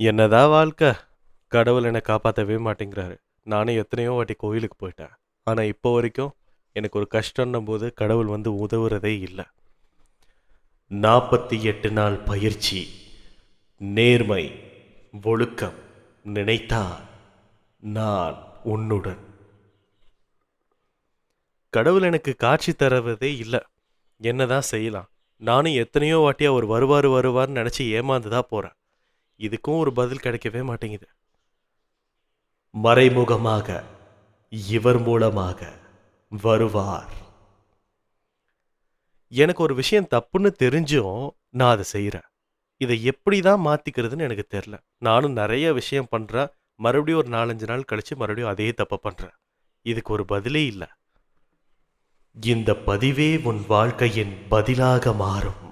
என்னதான் வாழ்க்கை? கடவுள் என்னை காப்பாற்றவே மாட்டேங்கிறாரு. நானும் எத்தனையோ வாட்டி கோயிலுக்கு போயிட்டேன். ஆனால் இப்போ வரைக்கும் எனக்கு ஒரு கஷ்டன்னும் போது கடவுள் வந்து உதவுறதே இல்லை. நாற்பத்தி எட்டு நாள் பயிற்சி. நேர்மை ஒழுக்கம் நினைத்தால் நான் உன்னுடன். கடவுள் எனக்கு காட்சி தருவதே இல்லை. என்னதான் செய்யலாம். நானும் எத்தனையோ வாட்டி அவர் வருவார் வருவார்னு நினச்சி ஏமாந்து தான் போகிறேன் இதுக்கும் ஒரு பதில் கிடைக்கவே மாட்டேங்குது. மறைமுகமாக இவர் மூலமாக வருவார். எனக்கு ஒரு விஷயம் தப்புன்னு தெரிஞ்சும் நான் அதை செய்கிறேன் இதை எப்படி தான் மாற்றிக்கிறதுன்னு எனக்கு தெரில நானும் நிறைய விஷயம் பண்ணுறேன் மறுபடியும் ஒரு நாலஞ்சு நாள் கழித்து மறுபடியும் அதே தப்பை பண்ணுறேன் இதுக்கு ஒரு பதிலே இல்லை. இந்த பதிவே உன் வாழ்க்கையின் பதிலாக மாறும்.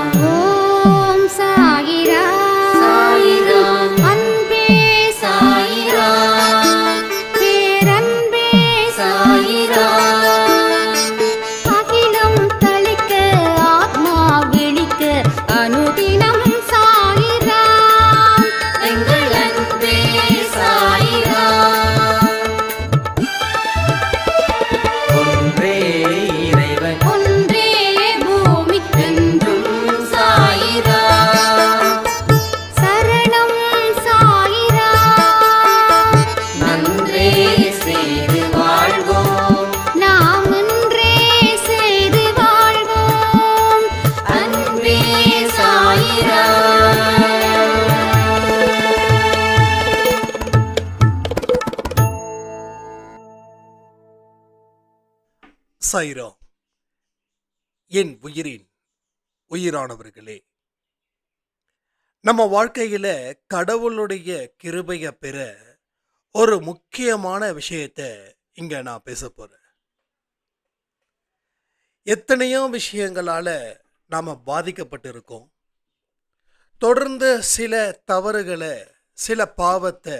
சாய்ராம் என் உயிரின் உயிரானவர்களே நம்ம வாழ்க்கையில் கடவுளுடைய கிருபையை பெற ஒரு முக்கியமான விஷயத்த இங்கே நான் பேச போகிறேன் எத்தனையோ விஷயங்களால் நாம் பாதிக்கப்பட்டு இருக்கோம் தொடர்ந்து சில தவறுகளை சில பாவத்தை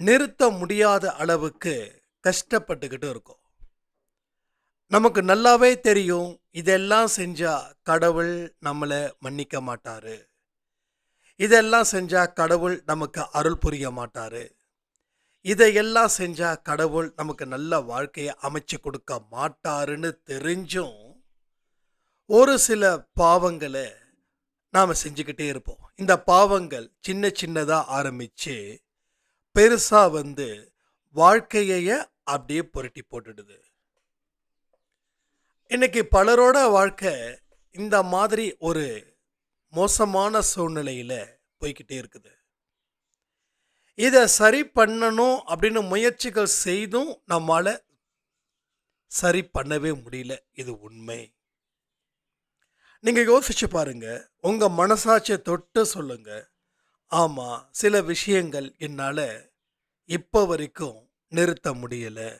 நிறுத்த முடியாத அளவுக்கு கஷ்டப்பட்டுக்கிட்டு இருக்கோம். நமக்கு நல்லாவே தெரியும் இதெல்லாம் செஞ்சால் கடவுள் நம்மளை மன்னிக்க மாட்டார். இதெல்லாம் செஞ்சால் கடவுள் நமக்கு அருள் புரிய மாட்டார். இதையெல்லாம் செஞ்சால் கடவுள் நமக்கு நல்ல வாழ்க்கையை அமைச்சு கொடுக்க மாட்டாருன்னு தெரிஞ்சும் ஒரு சில பாவங்களை நாம் செஞ்சுக்கிட்டே இருப்போம். இந்த பாவங்கள் சின்ன சின்னதாக ஆரம்பித்து பெருசாக வந்து வாழ்க்கைய அப்படியே புரட்டி போட்டுடுது. இன்னைக்கு பலரோட வாழ்க்கை இந்த மாதிரி ஒரு மோசமான சூழ்நிலையில் போய்கிட்டே இருக்குது. இதை சரி பண்ணணும் அப்படின்னு முயற்சிகள் செய்தும் நம்மால் சரி பண்ணவே முடியல. இது உண்மை. நீங்கள் யோசிச்சு பாருங்க. உங்கள் மனசாட்சியை தொட்டு சொல்லுங்க. ஆமாம் சில விஷயங்கள் என்னால் இப்போ வரைக்கும் நிறுத்த முடியலை.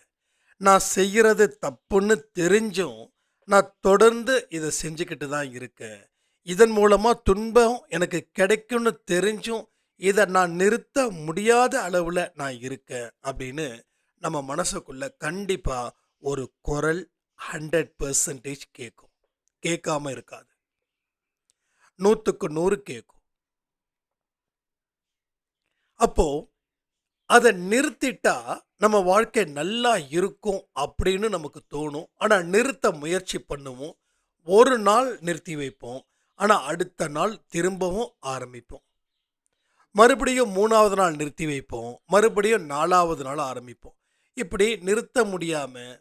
நான் செய்கிறது தப்புன்னு தெரிஞ்சும் நான் தொடர்ந்து இதை செஞ்சுக்கிட்டு தான் இருக்கேன். இதன் மூலமாக துன்பம் எனக்கு கிடைக்கும்னு தெரிஞ்சும் இதை நான் நிறுத்த முடியாத அளவில் நான் இருக்கேன் அப்படின்னு நம்ம மனசுக்குள்ளே கண்டிப்பாக ஒரு குரல் ஹண்ட்ரட் பர்சன்டேஜ் கேட்கும் கேட்காம இருக்காது. நூற்றுக்கு நூறு கேட்கும் அப்போ அதை நிறுத்திட்டா நம்ம வாழ்க்கை நல்லா இருக்கும் அப்படின்னு நமக்கு தோணும். ஆனால் நிறுத்த முயற்சி பண்ணுவோம். ஒரு நாள் நிறுத்தி வைப்போம். ஆனால் அடுத்த நாள் திரும்பவும் ஆரம்பிப்போம். மறுபடியும் மூணாவது நாள் நிறுத்தி வைப்போம். மறுபடியும் நாலாவது நாள் ஆரம்பிப்போம். இப்படி நிறுத்த முடியாமல்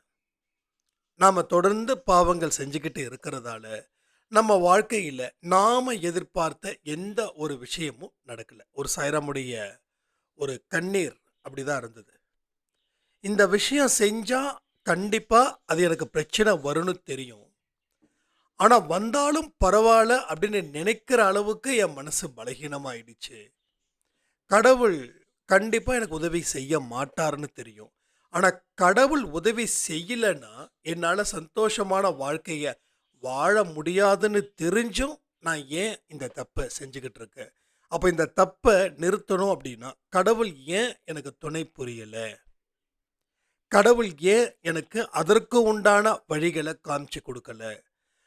நாம் தொடர்ந்து பாவங்கள் செஞ்சுக்கிட்டு இருக்கிறதால நம்ம வாழ்க்கையில் நாம் எதிர்பார்த்த எந்த ஒரு விஷயமும் நடக்கலை. ஒரு சைரமுடைய ஒரு கண்ணீர் அப்படி தான் இருந்தது. இந்த விஷயம் செஞ்சால் கண்டிப்பாக அது எனக்கு பிரச்சனை வரும்னு தெரியும். ஆனால் வந்தாலும் பரவாயில்ல அப்படின்னு நினைக்கிற அளவுக்கு என் மனசு பலகீனமாயிடுச்சு. கடவுள் கண்டிப்பாக எனக்கு உதவி செய்ய மாட்டாருன்னு தெரியும். ஆனால் கடவுள் உதவி செய்யலைன்னா என்னால் சந்தோஷமான வாழ்க்கையை வாழ முடியாதுன்னு தெரிஞ்சும் நான் ஏன் இந்த தப்பை செஞ்சுக்கிட்டு இருக்கேன்? அப்போ இந்த தப்பை நிறுத்தணும் அப்படின்னா கடவுள் ஏன் எனக்கு துணை புரியலை? கடவுள் ஏன் எனக்கு அதற்கு உண்டான வழிகளை காமிச்சு கொடுக்கல?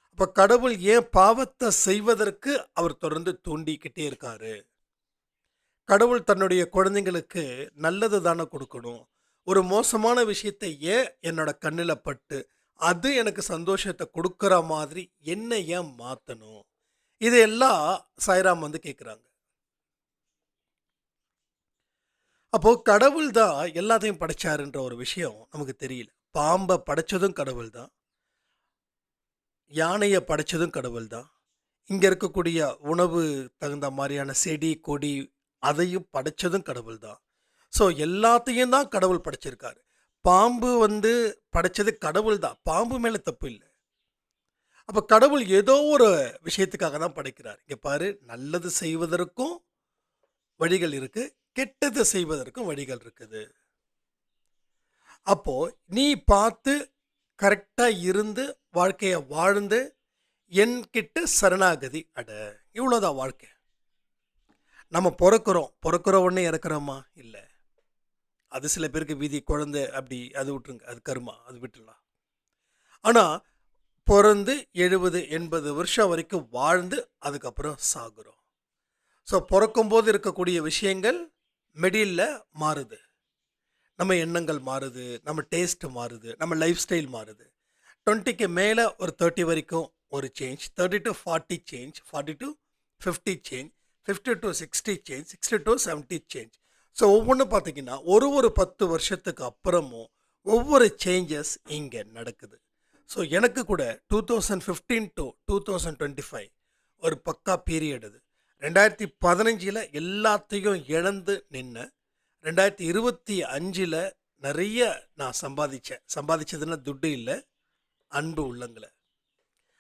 அப்போ கடவுள் ஏன் பாவத்தை செய்வதற்கு அவர் தொடர்ந்து தூண்டிக்கிட்டே இருக்காரு? கடவுள் தன்னுடைய குழந்தைங்களுக்கு நல்லது தானே கொடுக்கணும். ஒரு மோசமான விஷயத்தை ஏன் என்னோட கண்ணில் பட்டு அது எனக்கு சந்தோஷத்தை கொடுக்குற மாதிரி என்ன ஏன் மாற்றணும் இதையெல்லாம் சாய்ராம் வந்து கேட்குறாங்க அப்போது கடவுள் தான் எல்லாத்தையும் படைச்சாருன்ற ஒரு விஷயம் நமக்கு தெரியல. பாம்பை படைச்சதும் கடவுள் தான் யானையை படைச்சதும் கடவுள் தான் இங்கே இருக்கக்கூடிய உணவு தகுந்த மாதிரியான செடி கொடி அதையும் படைச்சதும் கடவுள் தான் ஸோ எல்லாத்தையும் தான் கடவுள் படைச்சிருக்காரு. பாம்பு வந்து படைச்சது கடவுள் தான் பாம்பு மேலே தப்பு இல்லை. அப்போ கடவுள் ஏதோ ஒரு விஷயத்துக்காக தான் படைக்கிறார். இங்கே பாரு நல்லது செய்வதற்கும் வழிகள் இருக்குது கெட்டது செய்வதற்கும் வழிகள் இருக்குது. அப்போ நீ பார்த்து கரெக்டாக இருந்து வாழ்க்கையை வாழ்ந்து என்கிட்ட சரணாகதி அட இவ்வளோதான் வாழ்க்கை. நம்ம பிறக்கிறோம். பிறக்கிற உடனே இறக்குறோமா? இல்லை. அது சில பேருக்கு வீதி குழந்தை அப்படி அது விட்டுருங்க. அது கருமா அது விட்டுடலாம். ஆனால் பிறந்து எழுபது எண்பது வருஷம் வரைக்கும் வாழ்ந்து அதுக்கப்புறம் சாகுறோம். ஸோ பிறக்கும்போது இருக்கக்கூடிய விஷயங்கள் மெடியில் மாறுது. நம்ம எண்ணங்கள் மாறுது நம்ம டேஸ்ட்டு மாறுது நம்ம லைஃப் ஸ்டைல் மாறுது. டுவெண்ட்டிக்கு மேலே ஒரு தேர்ட்டி வரைக்கும் ஒரு change thirty to forty change forty to fifty change fifty to sixty change sixty to seventy change so ஒவ்வொன்றும் பார்த்தீங்கன்னா ஒரு ஒரு பத்து வருஷத்துக்கு அப்புறமும் ஒவ்வொரு சேஞ்சஸ் இங்கே நடக்குது. ஸோ எனக்கு கூட two thousand fifteen to two thousand twenty five ஒரு பக்கா பீரியட் அது. ரெண்டாயிரத்தி பதினஞ்சில் எல்லாத்தையும் இழந்து நின்று ரெண்டாயிரத்தி இருபத்தி அஞ்சில் நிறைய நான் சம்பாதிச்சேன். சம்பாதிச்சதுன்னா துட்டு இல்லை அன்பு உள்ளங்களை.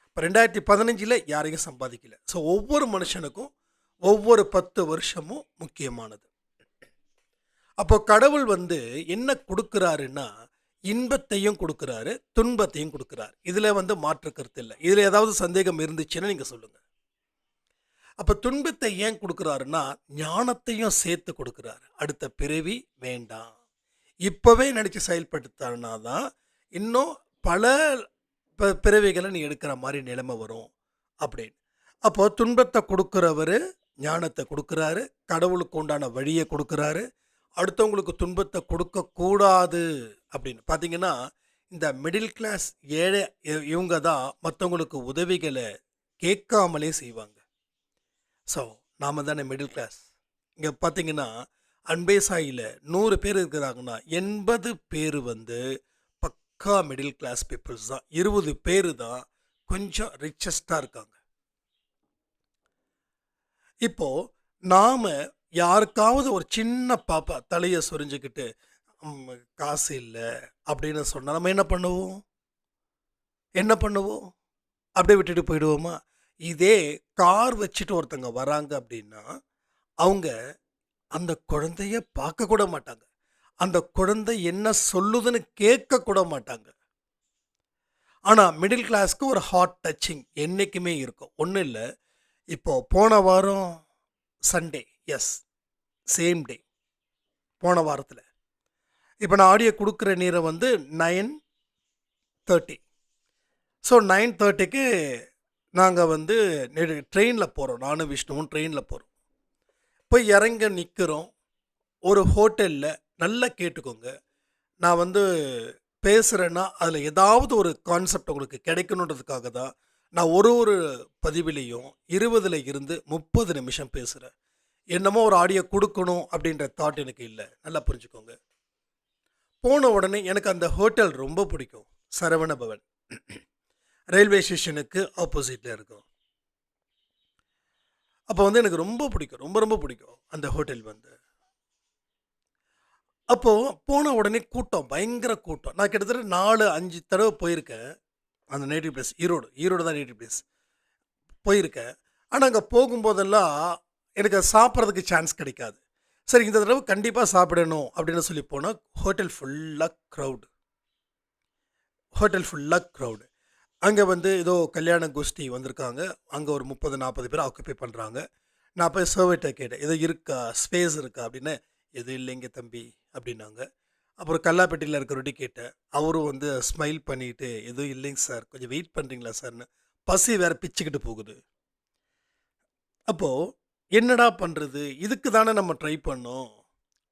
இப்போ ரெண்டாயிரத்தி பதினஞ்சில் யாரையும் சம்பாதிக்கல. ஸோ ஒவ்வொரு மனுஷனுக்கும் ஒவ்வொரு பத்து வருஷமும் முக்கியமானது. அப்போ கடவுள் வந்து என்ன கொடுக்குறாருன்னா இன்பத்தையும் கொடுக்குறாரு துன்பத்தையும் கொடுக்குறாரு. இதில் வந்து மாற்று கருத்து இல்லை. இதில் ஏதாவது சந்தேகம் இருந்துச்சுன்னா நீங்கள் சொல்லுங்கள் அப்போ துன்பத்தை ஏன் கொடுக்குறாருன்னா ஞானத்தையும் சேர்த்து கொடுக்குறாரு. அடுத்த பிறவி வேண்டாம். இப்போவே நினச்சி செயல்படுத்தாருனா தான் இன்னும் பல ப- பிறவிகளை நீ எடுக்கிற மாதிரி நிலைமை வரும் அப்படின்னு. அப்போது துன்பத்தை கொடுக்குறவர் ஞானத்தை கொடுக்குறாரு கடவுளுக்கு உண்டான வழியை கொடுக்குறாரு அடுத்தவங்களுக்கு துன்பத்தை கொடுக்கக்கூடாது அப்படின்னு. பார்த்தீங்கன்னா இந்த மிடில் கிளாஸ் ஏழை இவங்க தான் மற்றவங்களுக்கு உதவிகளை கேட்காமலே செய்வாங்க. ஸோ நாம் தானே மிடில் கிளாஸ் இங்கே பார்த்தீங்கன்னா அன்பே சாயில் நூறு பேர் இருக்கிறாங்கன்னா எண்பது பேர் வந்து பக்கா மிடில் கிளாஸ் பீப்புள்ஸ் தான். இருபது பேர் தான் கொஞ்சம் ரிச்சஸ்டாக இருக்காங்க. இப்போது நாம் யாருக்காவது ஒரு சின்ன பாப்பா தலையை சொரிஞ்சுக்கிட்டு காசு இல்லை அப்படின்னு சொன்னால் நம்ம என்ன பண்ணுவோம்? என்ன பண்ணுவோம்? அப்படியே விட்டுட்டு போயிடுவோமா? இதே கார் வச்சுட்டு ஒருத்தங்க வராங்க அப்படின்னா அவங்க அந்த குழந்தைய பார்க்க கூட மாட்டாங்க. அந்த குழந்தை என்ன சொல்லுதுன்னு கேட்க கூட மாட்டாங்க. ஆனால் மிடில் கிளாஸ்க்கு ஒரு ஹார்ட் டச்சிங் என்றைக்குமே இருக்கும். ஒன்றும் இல்லை இப்போ போன வாரம் சண்டே எஸ் சேம் டே போன வாரத்தில். இப்போ நான் ஆடியோ கொடுக்குற நேரம் வந்து நைன் தேர்ட்டி ஸோ நைன் தேர்ட்டிக்கு நாங்கள் வந்து ட்ரெயினில் போகிறோம் நானும் விஷ்ணுவும் ட்ரெயினில் போகிறோம் போய் இறங்க நிற்கிறோம் ஒரு ஹோட்டலில் நல்லா கேட்டுக்கோங்க. நான் வந்து பேசுகிறேன்னா அதில் ஏதாவது ஒரு கான்செப்ட் உங்களுக்கு கிடைக்கணுன்றதுக்காக தான் நான் ஒரு ஒரு பதிவிலையும் இருபதுல இருந்து முப்பது நிமிஷம் பேசுகிறேன் என்னமோ ஒரு ஆடியோ கொடுக்கணும் அப்படின்ற தாட் எனக்கு இல்லை. நல்லா புரிஞ்சுக்கோங்க. போன உடனே எனக்கு அந்த ஹோட்டல் ரொம்ப பிடிக்கும். சரவண பவன் ரயில்வே ஸ்டேஷனுக்கு ஆப்போசிட்டில் இருக்கும். அப்போ வந்து எனக்கு ரொம்ப பிடிக்கும் ரொம்ப ரொம்ப பிடிக்கும் அந்த ஹோட்டல் வந்து. அப்போது போன உடனே கூட்டம் பயங்கர கூட்டம். நான் கிட்டத்தட்ட நாலு அஞ்சு தடவை போயிருக்கேன். அந்த நேட்டிவ் பிளேஸ் ஈரோடு ஈரோடு தான் நேட்டிவ் பிளேஸ் போயிருக்கேன். ஆனால் அங்கே போகும்போதெல்லாம் எனக்கு அது சாப்பிட்றதுக்கு சான்ஸ் கிடைக்காது. சரி இந்த தடவை கண்டிப்பாக சாப்பிடணும் அப்படின்னு சொல்லி போனால் ஹோட்டல் ஃபுல்லாக க்ரௌடு ஹோட்டல் ஃபுல்லாக க்ரௌடு அங்கே வந்து ஏதோ கல்யாண கோஷ்டி வந்திருக்காங்க. அங்கே ஒரு முப்பது நாற்பது பேர் ஆக்குப்பை பண்ணுறாங்க நான் போய் சர்வேட்டை கேட்டேன். ஏதோ இருக்கா? ஸ்பேஸ் இருக்கா? அப்படின்னு. எதுவும் இல்லைங்க தம்பி அப்படின்னாங்க. அப்புறம் கல்லாப்பேட்டையில் இருக்கிறவட்டி கேட்டேன். அவரும் வந்து ஸ்மைல் பண்ணிட்டு எதுவும் இல்லைங்க சார். கொஞ்சம் வெயிட் பண்ணுறீங்களா சார்னு. பசி வேறு பிச்சுக்கிட்டு போகுது. அப்போது என்னடா பண்ணுறது இதுக்கு தானே நம்ம ட்ரை பண்ணோம்.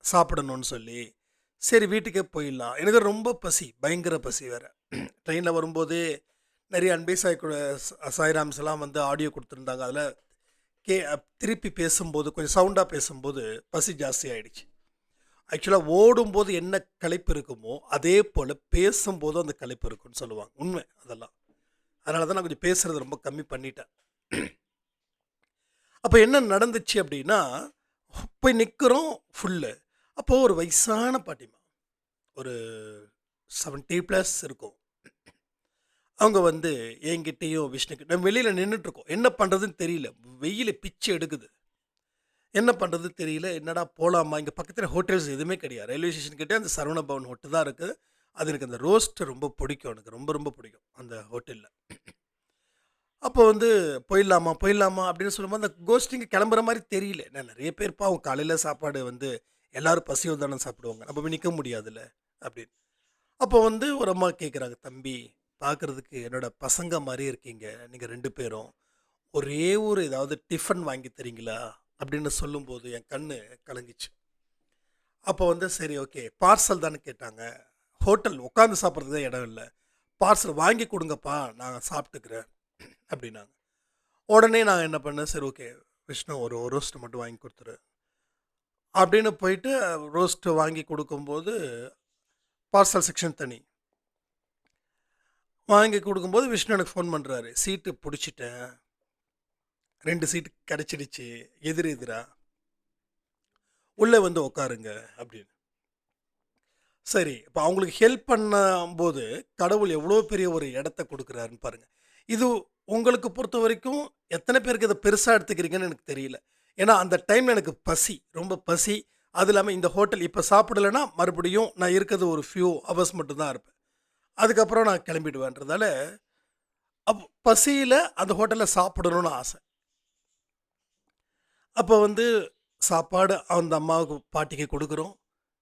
சாப்பிடணும்னு சொல்லி. சரி வீட்டுக்கே போயிடலாம். எனக்கு ரொம்ப பசி பயங்கர பசி வேறு. ட்ரெயினில் வரும்போதே நிறைய அன்பே சாய் கூட சாய்ராம்ஸ் எல்லாம் வந்து ஆடியோ கொடுத்துருந்தாங்க. அதில் கே திருப்பி பேசும்போது கொஞ்சம் சவுண்டாக பேசும்போது பசி ஜாஸ்தி ஆகிடுச்சு ஆக்சுவலாக ஓடும்போது என்ன கலைப்பு இருக்குமோ அதே போல் பேசும்போது அந்த கலைப்பு இருக்கும்னு சொல்லுவாங்க. உண்மை அதெல்லாம். அதனால தான் நான் கொஞ்சம் பேசுகிறது ரொம்ப கம்மி பண்ணிட்டேன். அப்போ என்ன நடந்துச்சு அப்படின்னா போய் நிற்கிறோம் ஃபுல்லு அப்போது ஒரு வயசான பாட்டிமா ஒரு செவன்ட்டி ப்ளஸ் இருக்கும். அவங்க வந்து என்கிட்டேயும் விஷ்ணுக்கு நம்ம வெளியில் நின்றுட்டுருக்கோம் என்ன பண்ணுறதுன்னு தெரியல. வெயில் பிச்சு எடுக்குது. என்ன பண்ணுறது தெரியல. என்னடா போகலாமா இங்கே பக்கத்தில் ஹோட்டல்ஸ் எதுவுமே கிடையாது. ரயில்வே ஸ்டேஷன் கிட்டே அந்த சரவண பவன் ஹோட்டல் தான் இருக்குது. அது எனக்கு அந்த ரோஸ்ட்டு ரொம்ப பிடிக்கும். எனக்கு ரொம்ப ரொம்ப பிடிக்கும் அந்த ஹோட்டலில் அப்போ வந்து போயிடலாமா? போயிடலாமா? அப்படின்னு சொல்லும்போது அந்த கோஷ்டிங்க கிளம்புற மாதிரி தெரியல. நான் நிறைய பேர் பாவம் காலையில் சாப்பாடு வந்து எல்லாரும் பசியோடு தானே சாப்பிடுவாங்க. நம்ம நிற்க முடியாதுல்ல அப்படின்னு. அப்போ வந்து ஒரு அம்மா கேட்குறாங்க தம்பி பார்க்குறதுக்கு என்னோட பசங்க மாதிரி இருக்கீங்க நீங்கள் ரெண்டு பேரும். ஒரே ஒரு ஏதாவது டிஃபன் வாங்கி தரீங்களா? அப்படின்னு சொல்லும்போது என் கண்ணு கலங்கிச்சு. அப்போ வந்து சரி ஓகே பார்சல் தானே கேட்டாங்க. ஹோட்டல் உட்காந்து சாப்பிட்றது இடம் இல்லை. பார்சல் வாங்கி கொடுங்கப்பா நான் சாப்பிட்டுக்கிறேன் அப்படின்னாங்க. உடனே நான் என்ன பண்ணேன் சரி ஓகே விஷ்ணு ஒரு ரோஸ்ட்டு மட்டும் வாங்கி கொடுத்துரு. அப்படின்னு போயிட்டு ரோஸ்ட்டு வாங்கி கொடுக்கும்போது பார்சல் செக்ஷன் தனி. வாங்கி கொடுக்கும்போது விஷ்ணு எனக்கு ஃபோன் பண்ணுறாரு சீட்டு பிடிச்சிட்டேன். ரெண்டு சீட்டு கிடச்சிடுச்சு. எதிர் எதிரா? உள்ளே வந்து உட்காருங்க அப்படின்னு. சரி இப்போ அவங்களுக்கு ஹெல்ப் பண்ணும்போது கடவுள் எவ்வளோ பெரிய ஒரு இடத்த கொடுக்குறாருன்னு பாருங்கள் இது உங்களுக்கு பொறுத்த வரைக்கும் எத்தனை பேருக்கு இதை பெருசாக எடுத்துக்கிறீங்கன்னு எனக்கு தெரியல. ஏன்னா அந்த டைமில் எனக்கு பசி ரொம்ப பசி. அது இல்லாமல் இந்த ஹோட்டல் இப்போ சாப்பிடலைன்னா மறுபடியும் நான் இருக்கிறது ஒரு ஃபியூ ஹவர்ஸ் மட்டும்தான் இருப்பேன். அதுக்கப்புறம் நான் கிளம்பிடுவேன்றதால அப் பசியில் அந்த ஹோட்டலில் சாப்பிடணும்னு ஆசை. அப்போ வந்து சாப்பாடு அந்த அம்மாவுக்கு பாட்டிக்கு கொடுக்குறோம்.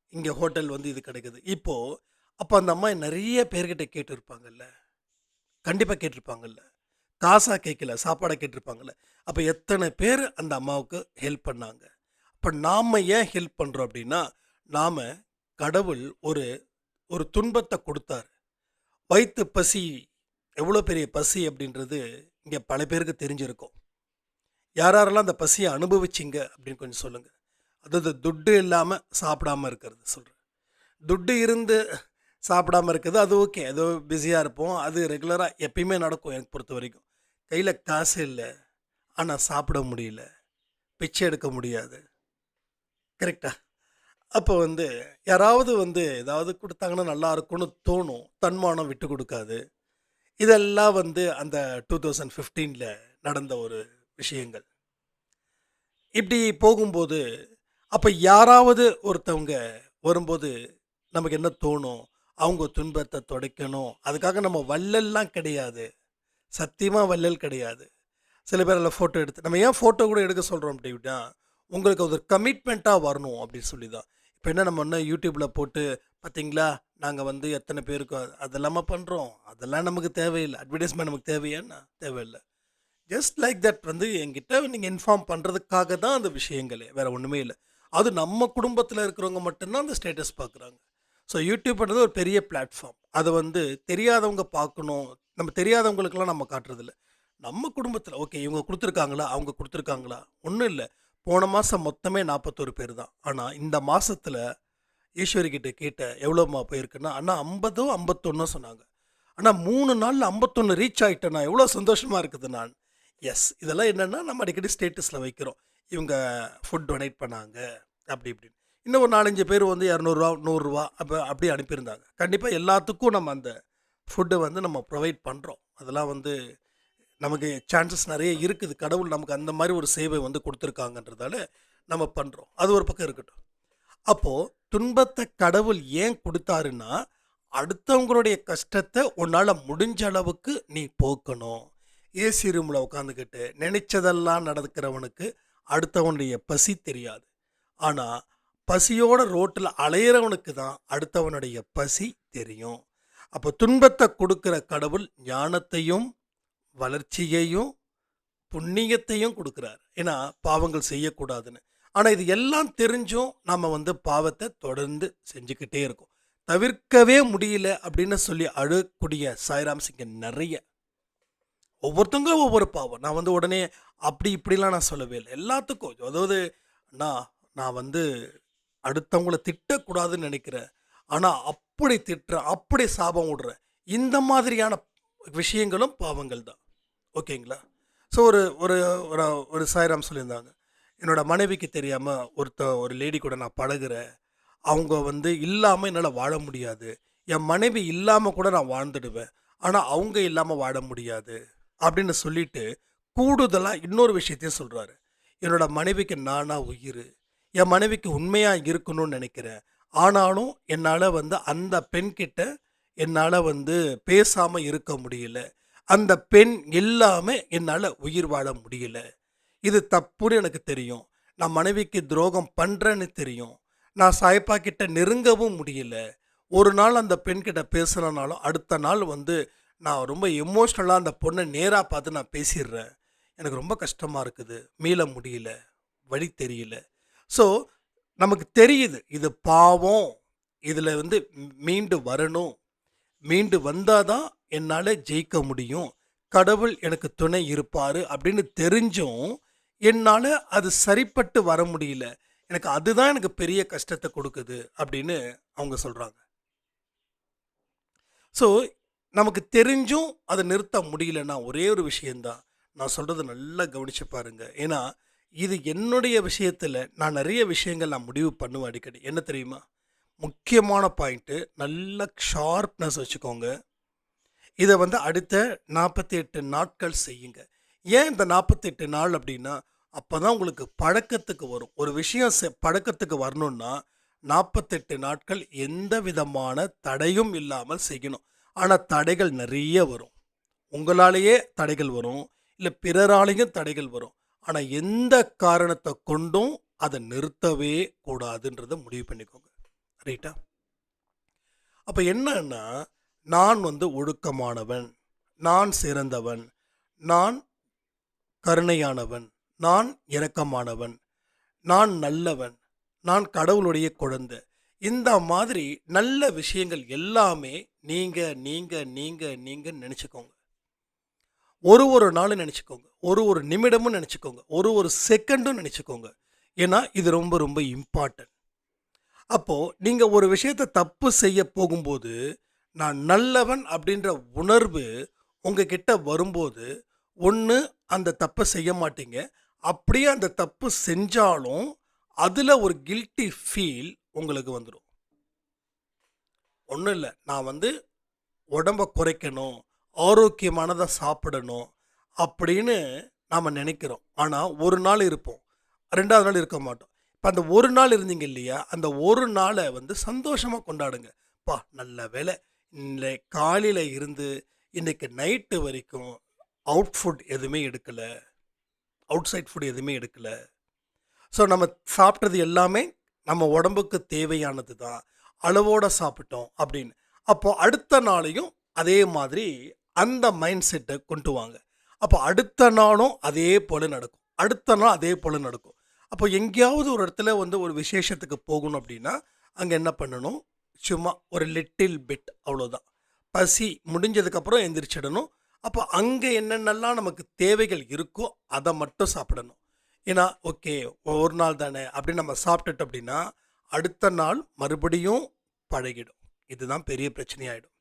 இங்கே ஹோட்டல் வந்து இது கிடைக்குது. இப்போது அப்போ அந்த அம்மா நிறைய பேர்கிட்ட கேட்டிருப்பாங்கல்ல? கண்டிப்பாக கேட்டிருப்பாங்கல்ல? காசாக கேட்கல சாப்பாடை கேட்டிருப்பாங்கல்ல? அப்போ எத்தனை பேர் அந்த அம்மாவுக்கு ஹெல்ப் பண்ணாங்க? அப்போ நாம் ஏன் ஹெல்ப் பண்ணுறோம் அப்படின்னா நாம் கடவுள் ஒரு ஒரு துன்பத்தை கொடுத்தாரு. வயிற்று பசி எவ்வளோ பெரிய பசி அப்படின்றது இங்கே பல பேருக்கு தெரிஞ்சிருக்கும். யாரெல்லாம் அந்த பசியை அனுபவிச்சிங்க அப்படின்னு கொஞ்சம் சொல்லுங்கள் அதாவது துட்டு இல்லாமல் சாப்பிடாம இருக்கிறது சொல்கிறேன் துட்டு இருந்து சாப்பிடாம இருக்கிறது அது ஓகே. ஏதோ பிஸியாக இருப்போம். அது ரெகுலராக எப்பயுமே நடக்கும் எனக்கு பொறுத்த வரைக்கும். கையில் காசு இல்லை. ஆனால் சாப்பிட முடியல. பிச்சை எடுக்க முடியாது. கரெக்டாக அப்போ வந்து யாராவது வந்து ஏதாவது கொடுத்தாங்கன்னா நல்லா இருக்கும்னு தோணும். தன்மானம் விட்டு கொடுக்காது. இதெல்லாம் வந்து அந்த டூ தௌசண்ட் ஃபிஃப்டீனில் நடந்த ஒரு விஷயங்கள். இப்படி போகும்போது அப்போ யாராவது ஒருத்தவங்க வரும்போது நமக்கு என்ன தோணும்? அவங்க துன்பத்தை துடைக்கணும். அதுக்காக நம்ம வள்ளல்லாம் கிடையாது. சத்தியமாக வள்ளல் கிடையாது. சில பேர் அதில் ஃபோட்டோ எடுத்து நம்ம ஏன் ஃபோட்டோ கூட எடுக்க சொல்கிறோம் அப்படின்னா உங்களுக்கு அது ஒரு கமிட்மெண்ட்டாக வரணும் அப்படின்னு சொல்லி தான் இப்போ என்ன நம்ம ஒன்று யூடியூப்பில் போட்டு பார்த்தீங்களா? நாங்கள் வந்து எத்தனை பேருக்கு அதெல்லாமா பண்ணுறோம் அதெல்லாம் நமக்கு தேவையில்லை. அட்வர்டைஸ்மெண்ட் நமக்கு தேவையான்னா தேவையில்லை. ஜஸ்ட் லைக் தட் வந்து என்கிட்ட நீங்கள் இன்ஃபார்ம் பண்ணுறதுக்காக தான் அந்த விஷயங்களே. வேறு ஒன்றுமே இல்லை. அது நம்ம குடும்பத்தில் இருக்கிறவங்க மட்டும்தான் அந்த ஸ்டேட்டஸ் பார்க்குறாங்க. ஸோ யூடியூப்ன்றது ஒரு பெரிய பிளாட்ஃபார்ம் அதை வந்து தெரியாதவங்க பார்க்கணும். நம்ம தெரியாதவங்களுக்கெல்லாம் நம்ம காட்டுறதில்ல. நம்ம குடும்பத்தில் ஓகே இவங்க கொடுத்துருக்காங்களா? அவங்க கொடுத்துருக்காங்களா? ஒன்றும் இல்லை. போன மாதம் மொத்தமே நாற்பத்தோரு பேர் தான். ஆனால் இந்த மாதத்தில் ஈஸ்வரி கிட்ட கேட்ட எவ்வளோமா போயிருக்குன்னா அண்ணா ஐம்பதோ ஐம்பத்தொன்னோ சொன்னாங்க. ஆனால் மூணு நாளில் ஐம்பத்தொன்று ரீச் ஆகிட்டேன் நான் எவ்வளோ சந்தோஷமாக இருக்குது நான். எஸ் இதெல்லாம் என்னென்னா நம்ம அடிக்கடி ஸ்டேட்டஸில் வைக்கிறோம். இவங்க ஃபுட் டொனேட் பண்ணாங்க. அப்படி இப்படின்னு. இன்னும் ஒரு நாலஞ்சு பேர் வந்து இரநூறுவா நூறுரூவா அப்போ அப்படி அனுப்பியிருந்தாங்க. கண்டிப்பாக எல்லாத்துக்கும் நம்ம அந்த ஃபுட்டை வந்து நம்ம ப்ரொவைட் பண்ணுறோம் அதெல்லாம் வந்து நமக்கு சான்சஸ் நிறைய இருக்குது. கடவுள் நமக்கு அந்த மாதிரி ஒரு சேவை வந்து கொடுத்துருக்காங்கன்றதால நம்ம பண்ணுறோம் அது ஒரு பக்கம் இருக்கட்டும். அப்போது துன்பத்தை கடவுள் ஏன் கொடுத்தாருன்னா அடுத்தவங்களுடைய கஷ்டத்தை உன்னால் முடிஞ்ச அளவுக்கு நீ போக்கணும். ஏசி ரூமில் உட்காந்துக்கிட்டு நினைச்சதெல்லாம் நடக்கிறவனுக்கு அடுத்தவனுடைய பசி தெரியாது. ஆனால் பசியோட ரோட்டில் அலையிறவனுக்கு தான் அடுத்தவனுடைய பசி தெரியும். அப்போ துன்பத்தை கொடுக்குற கடவுள் ஞானத்தையும் வளர்ச்சியையும் புண்ணியத்தையும் கொடுக்குறார். ஏன்னா பாவங்கள் செய்யக்கூடாதுன்னு. ஆனால் இது எல்லாம் தெரிஞ்சும் நாம் வந்து பாவத்தை தொடர்ந்து செஞ்சுக்கிட்டே இருக்கோம். தவிர்க்கவே முடியல அப்படின்னு சொல்லி அழக்கூடிய சாய்ராம் சிங்க நிறைய. ஒவ்வொருத்தவங்க ஒவ்வொரு பாவம். நான் வந்து உடனே அப்படி இப்படிலாம் நான் சொல்லவே இல்லை. எல்லாத்துக்கும் அதாவது நான் நான் வந்து அடுத்தவங்கள திட்டக்கூடாதுன்னு நினைக்கிறேன். ஆனால் அப்படி திட்டுறேன் அப்படி சாபம் விடுறேன். இந்த மாதிரியான விஷயங்களும் பாவங்கள் தான். ஓகேங்களா? ஸோ ஒரு ஒரு ஒரு ஒரு சாய்ராம் சொல்லியிருந்தாங்க. என்னோடய மனைவிக்கு தெரியாமல் ஒருத்த ஒரு லேடி கூட நான் பழகுறேன். அவங்க வந்து இல்லாமல் என்னால் வாழ முடியாது. என் மனைவி இல்லாமல் கூட நான் வாழ்ந்துடுவேன். ஆனால் அவங்க இல்லாமல் வாழ முடியாது. அப்படின்னு சொல்லிட்டு கூடுதலாக இன்னொரு விஷயத்தையும் சொல்கிறாரு என்னோட மனைவிக்கு நானாக உயிர். என் மனைவிக்கு உண்மையாக இருக்கணும்னு நினைக்கிறேன். ஆனாலும் என்னால் வந்து அந்த பெண்கிட்ட என்னால் வந்து பேசாமல் இருக்க முடியல. அந்த பெண் இல்லாமல் என்னால் உயிர் வாழ முடியல. இது தப்புன்னு எனக்கு தெரியும். நான் மனைவிக்கு துரோகம் பண்ணுறேன்னு தெரியும். நான் சாய்ப்பா கிட்ட நெருங்கவும் முடியல. ஒரு நாள் அந்த பெண்கிட்ட பேசுனனாலும் அடுத்த நாள் வந்து நான் ரொம்ப எமோஷ்னலாக அந்த பொண்ணை நேராக பார்த்து நான் பேசிடுறேன். எனக்கு ரொம்ப கஷ்டமாக இருக்குது. மீள முடியல. வழி தெரியல. ஸோ நமக்கு தெரியுது. இது பாவம். இதில் வந்து மீண்டு வரணும். மீண்டு வந்தாதான் என்னால் ஜெயிக்க முடியும். கடவுள் எனக்கு துணை இருப்பார் அப்படின்னு தெரிஞ்சும் என்னால் அது சரிப்பட்டு வர முடியல. எனக்கு அதுதான் எனக்கு பெரிய கஷ்டத்தை கொடுக்குது அப்படின்னு அவங்க சொல்கிறாங்க ஸோ நமக்கு தெரிஞ்சும் அதை நிறுத்த முடியலன்னா ஒரே ஒரு விஷயந்தான் நான் சொல்கிறத நல்லா கவனிச்சு பாருங்க. ஏன்னா இது என்னுடைய விஷயத்தில் நான் நிறைய விஷயங்கள் நான் முடிவு பண்ணுவேன் அடிக்கடி. என்ன தெரியுமா? முக்கியமான பாயிண்ட்டு நல்ல ஷார்ப்னஸ் வச்சுக்கோங்க. இதை வந்து அடுத்த நாற்பத்தி எட்டு நாட்கள் செய்யுங்க. ஏன் இந்த நாற்பத்தெட்டு நாள் அப்படின்னா அப்போ தான் உங்களுக்கு பழக்கத்துக்கு வரும். ஒரு விஷயம் செ- பழக்கத்துக்கு வரணும்னா நாற்பத்தெட்டு நாட்கள் எந்த விதமான தடையும் இல்லாமல் செய்யணும். ஆனால் தடைகள் நிறைய வரும். உங்களாலேயே தடைகள் வரும். இல்லை பிறராலேயும் தடைகள் வரும். ஆனால் எந்த காரணத்தை கொண்டும் அதை நிறுத்தவே கூடாதுன்றதை முடிவு பண்ணிக்கோங்க. ரைட்டா அப்போ என்னன்னா நான் வந்து ஒழுக்கமானவன் நான் சிறந்தவன் நான் கருணையானவன் நான் இரக்கமானவன் நான் நல்லவன் நான் கடவுளுடைய குழந்தை. இந்த மாதிரி நல்ல விஷயங்கள் எல்லாமே நீங்க நீங்க நீங்க நீங்கள் நினச்சிக்கோங்க. ஒரு ஒரு நாளும் நினச்சிக்கோங்க. ஒரு ஒரு நிமிடமும் நினச்சிக்கோங்க. ஒரு ஒரு செகண்டும் நினச்சிக்கோங்க. ஏன்னா இது ரொம்ப ரொம்ப இம்பார்ட்டன்ட் அப்போது நீங்கள் ஒரு விஷயத்தை தப்பு செய்ய போகும்போது நான் நல்லவன் அப்படின்ற உணர்வு உங்ககிட்ட வரும்போது ஒன்று அந்த தப்பை செய்ய மாட்டீங்க. அப்படியே அந்த தப்பு செஞ்சாலும் அதில் ஒரு கில்ட்டி ஃபீல் உங்களுக்கு வந்துடும் ஒன்றும் இல்லை. நான் வந்து உடம்ப குறைக்கணும் ஆரோக்கியமானதை சாப்பிடணும் அப்படின்னு நாம் நினைக்கிறோம். ஆனால் ஒரு நாள் இருப்போம். ரெண்டாவது நாள் இருக்க மாட்டோம். இப்போ அந்த ஒரு நாள் இருந்தீங்க இல்லையா? அந்த ஒரு நாளை வந்து சந்தோஷமாக கொண்டாடுங்க. பா நல்ல வேலை இல்லை காலையில் இருந்து இன்னைக்கு நைட்டு வரைக்கும் அவுட் ஃபுட் எதுவுமே எடுக்கலை. அவுட் சைட் ஃபுட் எதுவுமே எடுக்கலை. ஸோ நம்ம சாப்பிட்டது எல்லாமே நம்ம உடம்புக்கு தேவையானது தான். அளவோடு சாப்பிட்டோம் அப்படின்னு. அப்போ அடுத்த நாளையும் அதே மாதிரி அந்த மைண்ட் செட்டை கொண்டு வாங்க. அப்போ அடுத்த நாளும் அதே போல் நடக்கும். அடுத்த நாள் அதே போல் நடக்கும். அப்போ எங்கேயாவது ஒரு இடத்துல வந்து ஒரு விசேஷத்துக்கு போகணும் அப்படின்னா அங்கே என்ன பண்ணணும்? சும்மா ஒரு லிட்டில் பிட் அவ்வளோதான் பசி முடிஞ்சதுக்கப்புறம் எந்திரிச்சிடணும். அப்போ அங்கே என்னென்னலாம் நமக்கு தேவைகள் இருக்கோ அதை மட்டும் சாப்பிடணும். ஏன்னா ஓகே ஒரு நாள் தானே அப்படின்னு நம்ம சாப்பிட்டுட்டு அப்படின்னா அடுத்த நாள் மறுபடியும் பழகிடும். இதுதான் பெரிய பிரச்சனையாயிடும்.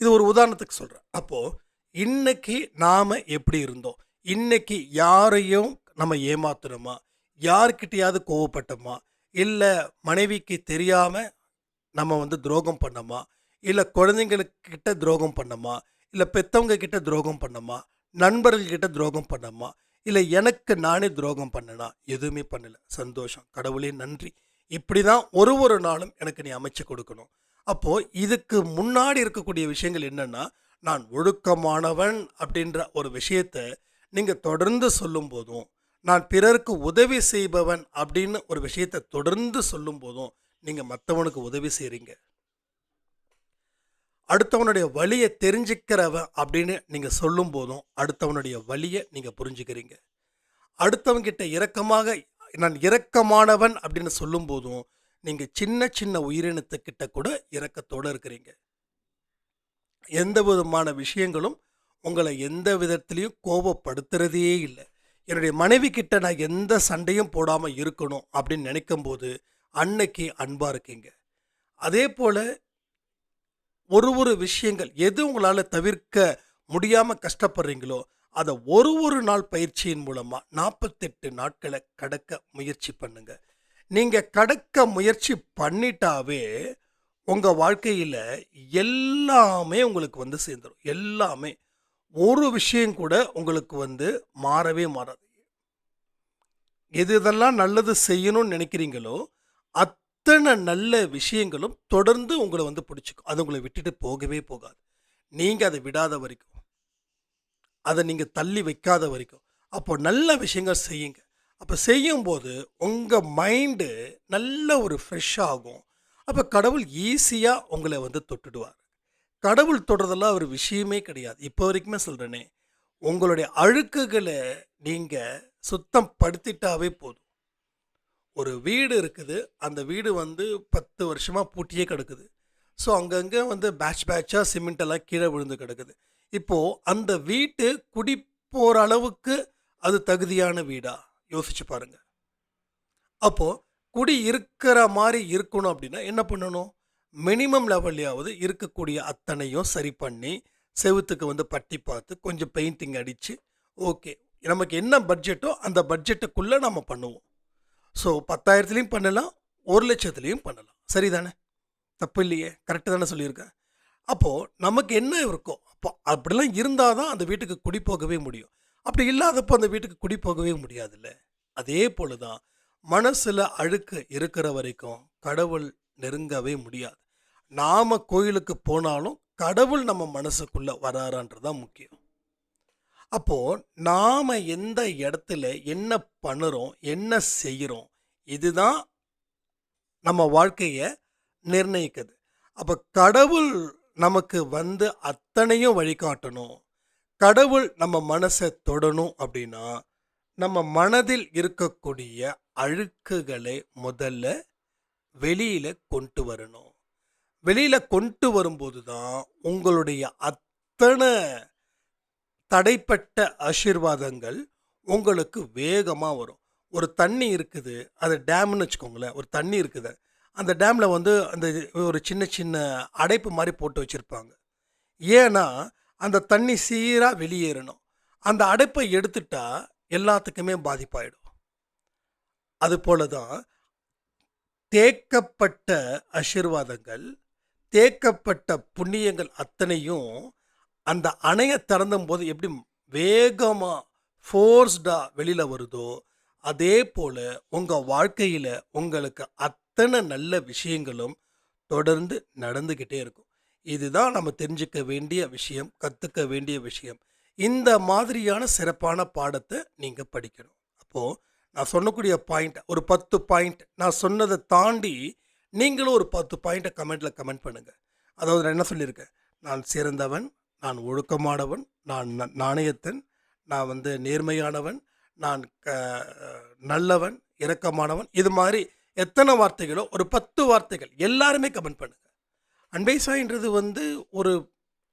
இது ஒரு உதாரணத்துக்கு சொல்கிறேன் அப்போது இன்னைக்கு நாம் எப்படி இருந்தோம்? இன்னைக்கு யாரையும் நம்ம ஏமாத்துறோமா? யார்கிட்டயாவது கோவப்பட்டோமா? இல்லை மனைவிக்கு தெரியாமல் நம்ம வந்து துரோகம் பண்ணோமா? இல்லை குழந்தைங்களுக்கிட்ட துரோகம் பண்ணோமா? இல்லை பெற்றவங்க கிட்ட துரோகம் பண்ணோமா? நண்பர்கள்கிட்ட துரோகம் பண்ணோமா? இல்லை எனக்கு நானே துரோகம் பண்ணனா? எதுவுமே பண்ணலை. சந்தோஷம். கடவுளே நன்றி. இப்படி தான் ஒரு ஒரு நாளும் எனக்கு நீ அமைச்சு கொடுக்கணும். அப்போது இதுக்கு முன்னாடி இருக்கக்கூடிய விஷயங்கள் என்னன்னா நான் ஒழுக்கமானவன் அப்படின்ற ஒரு விஷயத்த நீங்கள் தொடர்ந்து சொல்லும் போதும் நான் பிறருக்கு உதவி செய்பவன் அப்படின்னு ஒரு விஷயத்தை தொடர்ந்து சொல்லும் போதும் நீங்கள் மற்றவனுக்கு உதவி செய்கிறீங்க அடுத்தவனுடைய வழியை தெரிஞ்சுக்கிறவன் அப்படின்னு நீங்கள் சொல்லும் போதும் அடுத்தவனுடைய வழியை நீங்கள் புரிஞ்சுக்கிறீங்க. அடுத்தவங்கிட்ட இரக்கமாக நான் இரக்கமானவன் அப்படின்னு சொல்லும் போதும் நீங்கள் சின்ன சின்ன உயிரினத்துக்கிட்ட கூட இரக்கத்தோட இருக்கிறீங்க. எந்த விதமான விஷயங்களும் உங்களை எந்த விதத்திலையும் கோபப்படுத்துறதே இல்லை. என்னுடைய மனைவி கிட்ட நான் எந்த சண்டையும் போடாமல் இருக்கணும் அப்படின்னு நினைக்கும் போது அன்னைக்கு அன்பாக இருக்கீங்க. அதே போல் ஒரு ஒரு விஷயங்கள் எது உங்களால் தவிர்க்க முடியாமல் கஷ்டப்படுறீங்களோ அதை ஒரு ஒரு நாள் பயிற்சியின் மூலமாக நாற்பத்தெட்டு நாட்களை கடக்க முயற்சி பண்ணுங்க. நீங்கள் கடக்க முயற்சி பண்ணிட்டாவே உங்கள் வாழ்க்கையில் எல்லாமே உங்களுக்கு வந்து சேர்ந்துடும் எல்லாமே. ஒரு விஷயம் கூட உங்களுக்கு வந்து மாறவே மாறாது. எது இதெல்லாம் நல்லது செய்யணும்னு நினைக்கிறீங்களோ அத்தனை நல்ல விஷயங்களும் தொடர்ந்து உங்களை வந்து பிடிச்சிக்கும். அது உங்களை விட்டுட்டு போகவே போகாது. நீங்கள் அதை விடாத வரைக்கும். அதை நீங்கள் தள்ளி வைக்காத வரைக்கும். அப்போ நல்ல விஷயங்கள் செய்யுங்க. அப்போ செய்யும்போது உங்கள் மைண்டு நல்ல ஒரு ஃப்ரெஷ் ஆகும். அப்போ கடவுள் ஈஸியாக உங்களை வந்து தொட்டுடுவார். கடவுள் தொடுறதெல்லாம் ஒரு விஷயமே கிடையாது. இப்போ வரைக்குமே சொல்கிறேனே உங்களுடைய அழுக்குகளை நீங்கள் சுத்தம் படுத்திட்டாவே போதும். ஒரு வீடு இருக்குது அந்த வீடு வந்து பத்து வருஷமாக பூட்டியே கிடக்குது. ஸோ அங்கங்கே வந்து பேட்ச் பேட்சாக சிமெண்டெல்லாம் கீழே விழுந்து கிடக்குது. இப்போது அந்த வீட்டு குடி போகிற அளவுக்கு அது தகுதியான வீடா? யோசிச்சு பாருங்கள் அப்போது குடி இருக்கிற மாதிரி இருக்கணும் அப்படின்னா என்ன பண்ணணும்? மினிமம் லெவல்லையாவது இருக்கக்கூடிய அத்தனையும் சரி பண்ணி செவுத்துக்கு வந்து பட்டி பார்த்து கொஞ்சம் பெயிண்டிங் அடித்து ஓகே நமக்கு என்ன பட்ஜெட்டோ அந்த பட்ஜெட்டுக்குள்ளே நம்ம பண்ணுவோம். ஸோ பத்தாயிரத்துலேயும் பண்ணலாம் ஒரு லட்சத்துலேயும் பண்ணலாம். சரிதானே? தப்பு இல்லையே? கரெக்டு தானே சொல்லியிருக்கேன். அப்போது நமக்கு என்ன இருக்கோ அப்போ அப்படிலாம் இருந்தால் தான் அந்த வீட்டுக்கு குடி போகவே முடியும். அப்படி இல்லாதப்போ அந்த வீட்டுக்கு குடி போகவே முடியாதுல்ல. அதே போல தான் மனசில் அழுக்கு இருக்கிற வரைக்கும் கடவுள் நெருங்கவே முடியாது. நாம் கோயிலுக்கு போனாலும் கடவுள் நம்ம மனசுக்குள்ளே வராரான்றது தான் முக்கியம். அப்போது நாம் எந்த இடத்துல என்ன பண்ணுறோம் என்ன செய்கிறோம் இதுதான் நம்ம வாழ்க்கையை நிர்ணயிக்குது. அப்போ கடவுள் நமக்கு வந்து அத்தனையும் வழிகாட்டணும். கடவுள் நம்ம மனசை தொடணும் அப்படின்னா நம்ம மனதில் இருக்கக்கூடிய அழுக்குகளை முதல்ல வெளியில் கொண்டு வரணும். வெளியில் கொண்டு வரும்போது தான் உங்களுடைய அத்தனை தடைப்பட்ட ஆசீர்வாதங்கள் உங்களுக்கு வேகமாக வரும். ஒரு தண்ணி இருக்குது அது டேம்னு வச்சுக்கோங்களேன் ஒரு தண்ணி இருக்குது. அந்த டேமில் வந்து அந்த ஒரு சின்ன சின்ன அடைப்பு மாதிரி போட்டு வச்சுருப்பாங்க. ஏன்னா அந்த தண்ணி சீராக வெளியேறணும். அந்த அடைப்பை எடுத்துட்டா எல்லாத்துக்குமே பாதிப்பாயிடும். அதுபோல தான் தேக்கப்பட்ட ஆசீர்வாதங்கள் தேக்கப்பட்ட புண்ணியங்கள் அத்தனையும் அந்த அணையை திறந்தும்போது எப்படி வேகமாக ஃபோர்ஸ்டாக வெளியில் வருதோ அதே போல் உங்கள் வாழ்க்கையில் உங்களுக்கு அத்தனை நல்ல விஷயங்களும் தொடர்ந்து நடந்துக்கிட்டே இருக்கும். இதுதான் நம்ம தெரிஞ்சுக்க வேண்டிய விஷயம் கற்றுக்க வேண்டிய விஷயம். இந்த மாதிரியான சிறப்பான பாடத்தை நீங்கள் படிக்கணும். அப்போது நான் சொல்லக்கூடிய பாயிண்ட் ஒரு பத்து பாயிண்ட் நான் சொன்னதை தாண்டி நீங்களும் ஒரு பத்து பாயிண்ட்டை கமெண்ட்டில் கமெண்ட் பண்ணுங்கள் அதாவது நான் என்ன சொல்லியிருக்கேன்? நான் சிறந்தவன் நான் ஒழுக்கமானவன் நான் நாணயத்தன் நான் வந்து நேர்மையானவன் நான் க- நல்லவன் இரக்கமானவன். இது மாதிரி எத்தனை வார்த்தைகளோ ஒரு பத்து வார்த்தைகள் எல்லாருமே கமெண்ட் பண்ணுங்கள் அன்பைசாயின்றது வந்து ஒரு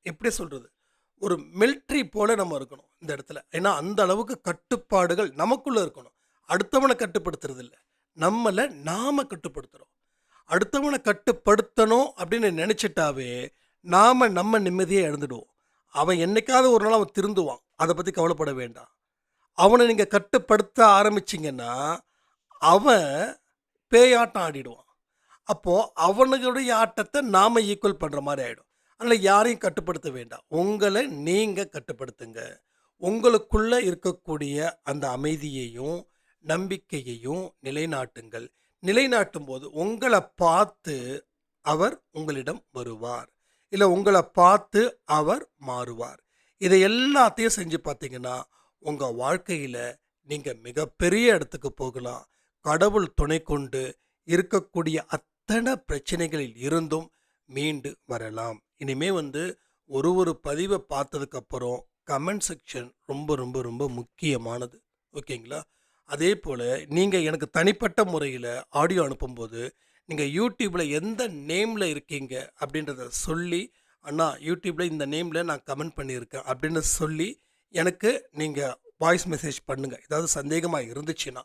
எப்படி சொல்கிறது ஒரு மில்ட்ரி போல நம்ம இருக்கணும் இந்த இடத்துல. ஏன்னா அந்த அளவுக்கு கட்டுப்பாடுகள் நமக்குள்ளே இருக்கணும். அடுத்தவனை கட்டுப்படுத்துறது இல்லை நம்மளை நாம கட்டுப்படுத்துகிறோம் அடுத்தவனை கட்டுப்படுத்தணும் அப்படின்னு நினச்சிட்டாவே நாம் நம்ம நிம்மதியை இழந்துடுவோம் அவன் என்னைக்காவது ஒரு நாள் அவன் திருந்துவான். அதை பற்றி கவலைப்பட வேண்டாம். அவனை நீங்கள் கட்டுப்படுத்த ஆரம்பிச்சீங்கன்னா அவன் பேயாட்டம் ஆடிடுவான். அப்போது அவனுடைய ஆட்டத்தை நாம ஈக்குவல் பண்ணுற மாதிரி ஆகிடும் அதனால் யாரையும் கட்டுப்படுத்த வேண்டாம். உங்களை நீங்கள் கட்டுப்படுத்துங்க. உங்களுக்குள்ள இருக்கக்கூடிய அந்த அமைதியையும் நம்பிக்கையையும் நிலைநாட்டுங்கள். நிலைநாட்டும் போது உங்களை பார்த்து அவர் உங்களிடம் வருவார். இல்லை உங்களை பார்த்து அவர் மாறுவார். இதை எல்லாத்தையும் செஞ்சு பார்த்தீங்கன்னா உங்கள் வாழ்க்கையில் நீங்கள் மிகப்பெரிய இடத்துக்கு போகலாம். கடவுள் துணை கொண்டு இருக்கக்கூடிய அத்தனை பிரச்சனைகளில் இருந்தும் மீண்டு வரலாம். இனிமே வந்து ஒரு ஒரு பதிவை பார்த்ததுக்கப்புறம் கமெண்ட் செக்ஷன் ரொம்ப ரொம்ப ரொம்ப முக்கியமானது. ஓகேங்களா? அதே போல் நீங்கள் எனக்கு தனிப்பட்ட முறையில் ஆடியோ அனுப்பும்போது நீங்கள் யூடியூப்பில் எந்த நேமில் இருக்கீங்க அப்படின்றத சொல்லி அண்ணா யூடியூப்பில் இந்த நேமில் நான் கமெண்ட் பண்ணியிருக்கேன் அப்படின்னு சொல்லி எனக்கு நீங்கள் வாய்ஸ் மெசேஜ் பண்ணுங்கள் ஏதாவது சந்தேகமாக இருந்துச்சுன்னா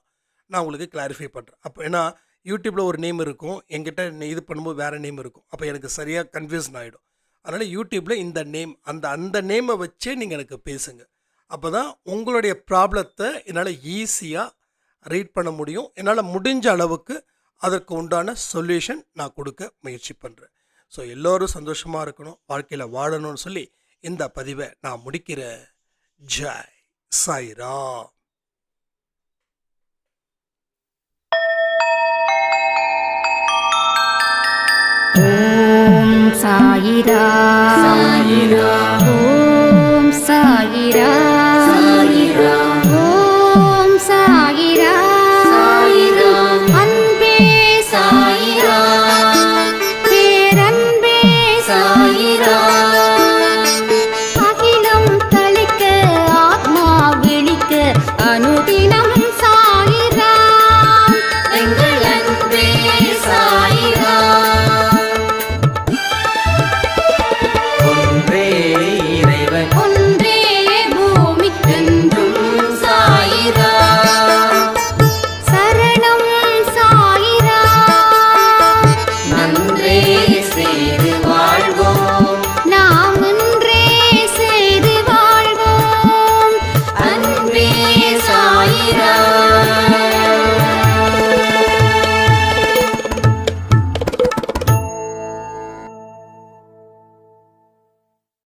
நான் உங்களுக்கு கிளாரிஃபை பண்ணுறேன் அப்போ ஏன்னா யூடியூப்பில் ஒரு நேம் இருக்கும். என்கிட்ட நீ இது பண்ணும்போது வேறு நேம் இருக்கும். அப்போ எனக்கு சரியாக கன்ஃபியூஷன் ஆகிடும் அதனால் யூடியூப்பில் இந்த நேம் அந்த அந்த நேமை வச்சே நீங்கள் எனக்கு பேசுங்கள் அப்போ தான் உங்களுடைய ப்ராப்ளத்தை என்னால் ஈஸியாக ரீட் பண்ண முடியும். என்னால் முடிஞ்ச அளவுக்கு அதற்கு உண்டான சொல்யூஷன் நான் கொடுக்க முயற்சி பண்ணுறேன் ஸோ எல்லோரும் சந்தோஷமாக இருக்கணும் வாழ்க்கையில் வாழணும்னு சொல்லி இந்த பதிவை நான் முடிக்கிறேன் ஜெய் சாய்ராம். ஓம் சாயிரா சாயிரா ஓம் song.